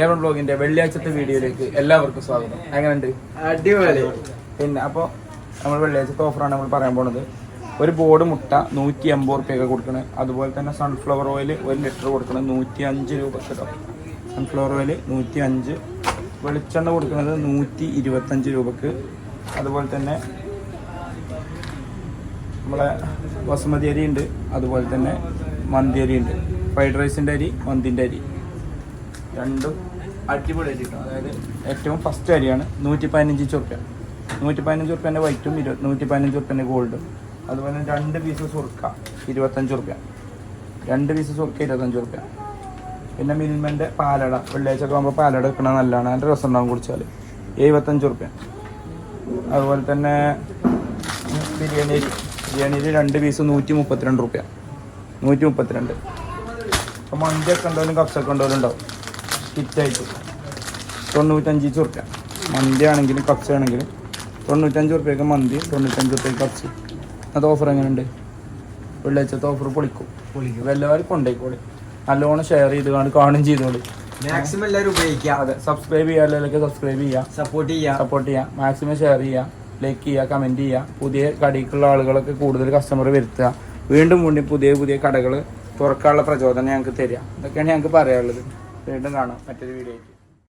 A1 ബ്ലോഗിന്റെ വെള്ളിയാഴ്ചത്തെ വീഡിയോയിലേക്ക് എല്ലാവർക്കും സ്വാഗതം. എങ്ങനെയുണ്ട്? അടിപൊളി. പിന്നെ അപ്പോൾ നമ്മൾ വെള്ളിയാഴ്ചത്തെ ഓഫറാണ് നമ്മൾ പറയാൻ പോണത്. ഒരു ബോർഡ് മുട്ട നൂറ്റി എൺപത് റുപ്യൊക്കെ കൊടുക്കണേ. അതുപോലെ തന്നെ സൺഫ്ലവർ ഓയിൽ ഒരു ലിറ്റർ കൊടുക്കണത് നൂറ്റി അഞ്ച് രൂപ കേട്ടോ. സൺഫ്ലവർ ഓയിൽ നൂറ്റി അഞ്ച് വെളിച്ചെണ്ണ കൊടുക്കുന്നത് നൂറ്റി ഇരുപത്തഞ്ച് രൂപക്ക്. അതുപോലെ തന്നെ നമ്മളെ ബസുമതി അരി ഉണ്ട്. അതുപോലെ തന്നെ മന്തി അരി ഉണ്ട്. ഫ്രൈഡ് റൈസിന്റെ അരി മന്തിന്റെ അരി. രണ്ടും അടിപൊളി അരി കിട്ടും. അതായത് ഏറ്റവും ഫസ്റ്റ് അരിയാണ് നൂറ്റി പതിനഞ്ച് ചുറുപ്യ. നൂറ്റി പതിനഞ്ച് റുപ്യന്റെ വൈറ്റും ഇരു നൂറ്റി പതിനഞ്ച് റുപ്യന്റെ ഗോൾഡും അതുപോലെ രണ്ട് പീസ് സുർക്ക ഇരുപത്തഞ്ച് ഉറുപ്പ്യ രണ്ട് പീസ് സുർക്ക ഇരുപത്തഞ്ച് ഉറുപ്പ്യ പിന്നെ മിൽമന്റെ പാലട വെള്ളിയാഴ്ച ആകുമ്പോൾ പാലട വെക്കണത് നല്ലതാണ്. അതിന്റെ രസം ഉണ്ടാവും കുടിച്ചാൽ എഴുപത്തഞ്ച് ഉറുപ്പ്യ അതുപോലെ തന്നെ ബിരിയാണി അരി. ബിരിയാണിയിൽ രണ്ട് പീസ് നൂറ്റി മുപ്പത്തിരണ്ട് റുപ്യ നൂറ്റി മുപ്പത്തിരണ്ട് അപ്പോൾ മന്തിയൊക്കെ ഉണ്ടോലും കപ്സൊക്കെ ഉണ്ടോലും ഉണ്ടാവും കിറ്റായിട്ട്. തൊണ്ണൂറ്റഞ്ച് റുപ്യ മന്തി ആണെങ്കിലും കപ്സ ആണെങ്കിലും. തൊണ്ണൂറ്റഞ്ച് ഉറുപ്പ്യക്ക് മന്തി തൊണ്ണൂറ്റഞ്ച് റുപ്യക്ക് കപ്സ് അത് ഓഫർ എങ്ങനെയുണ്ട്? വെള്ളിയാഴ്ചത്തെ ഓഫർ പൊളിക്കും. പൊളിക്കും. എല്ലാവരും കൊണ്ടേക്കോളി. നല്ലോണം ഷെയർ ചെയ്ത് കാണും കാണും ചെയ്തോളി. മാക്സിമം എല്ലാവരും ഉപയോഗിക്കുക അതെ സബ്സ്ക്രൈബ് ചെയ്യാറില്ലെങ്കിൽ സബ്സ്ക്രൈബ് ചെയ്യുക സപ്പോർട്ട് ചെയ്യുക സപ്പോർട്ട് ചെയ്യുക മാക്സിമം ഷെയർ ചെയ്യുക ലൈക്ക് ചെയ്യുക കമന്റ് ചെയ്യുക പുതിയ കടയ്ക്കുള്ള ആളുകളൊക്കെ കൂടുതൽ കസ്റ്റമർ വരുത്തുക. വീണ്ടും വീണ്ടും പുതിയ പുതിയ കടകൾ തുറക്കാനുള്ള പ്രചോദനം ഞങ്ങൾക്ക് തരിക. ഇതൊക്കെയാണ് ഞങ്ങൾക്ക് പറയാനുള്ളത്. വീണ്ടും കാണാം മറ്റൊരു വീഡിയോ